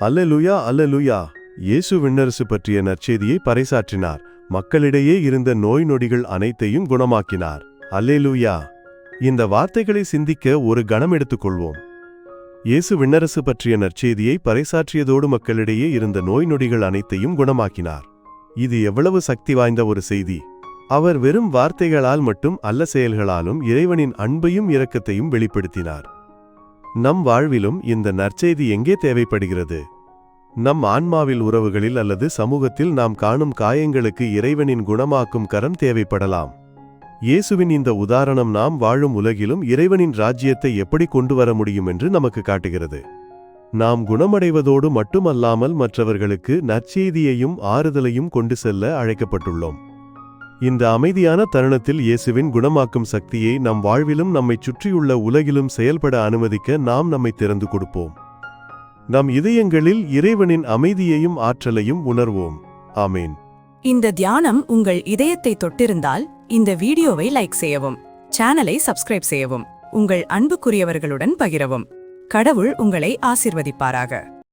அல்லலுயா அல்லலுயா. இயேசு விண்ணரசு பற்றிய நற்செய்தியை பறைசாற்றினார். மக்களிடையே இருந்த நோய் நொடிகள் அனைத்தையும் குணமாக்கினார். அல்லேலூயா. இந்த வார்த்தைகளை சிந்திக்க ஒரு கணம் எடுத்துக்கொள்வோம். இயேசு விண்ணரசு பற்றிய நற்செய்தியை பறைசாற்றியதோடு மக்களிடையே இருந்த நோய் நொடிகள் அனைத்தையும் குணமாக்கினார். இது எவ்வளவு சக்தி வாய்ந்த ஒரு செய்தி. அவர் வெறும் வார்த்தைகளால் மட்டும் அல்ல செயல்களாலும் இறைவனின் அன்பையும் இரக்கத்தையும் வெளிப்படுத்தினார். நம் வாழ்விலும் இந்த நற்செய்தி எங்கே தேவைப்படுகிறது? நம் ஆன்மாவில் உறவுகளில் அல்லது சமூகத்தில் நாம் காணும் காயங்களுக்கு இறைவனின் குணமாக்கும் கரம் தேவைப்படலாம். இயேசுவின் இந்த உதாரணம் நாம் வாழும் உலகிலும் இறைவனின் ராஜ்யத்தை எப்படி கொண்டு வர முடியும் என்று நமக்கு காட்டுகிறது. நாம் குணமடைவதோடு மட்டுமல்லாமல் மற்றவர்களுக்கு நற்செய்தியையும் ஆறுதலையும் கொண்டு செல்ல அழைக்கப்பட்டுள்ளோம். இந்த அமைதியான தருணத்தில் இயேசுவின் குணமாக்கும் சக்தியை நம் வாழ்விலும் நம்மை சுற்றியுள்ள உலகிலும் செயல்பட அனுமதிக்க நாம் நம்மை திறந்து கொடுப்போம். நம் இதயங்களில் இறைவனின் அமைதியையும் ஆற்றலையும் உணர்வோம். ஆமேன். இந்த தியானம் உங்கள் இதயத்தை தொட்டிருந்தால் இந்த வீடியோவை லைக் செய்யவும் சேனலை சப்ஸ்கிரைப் செய்யவும் உங்கள் அன்புக்குரியவர்களுடன் பகிரவும். கடவுள் உங்களை ஆசிர்வதிப்பாராக.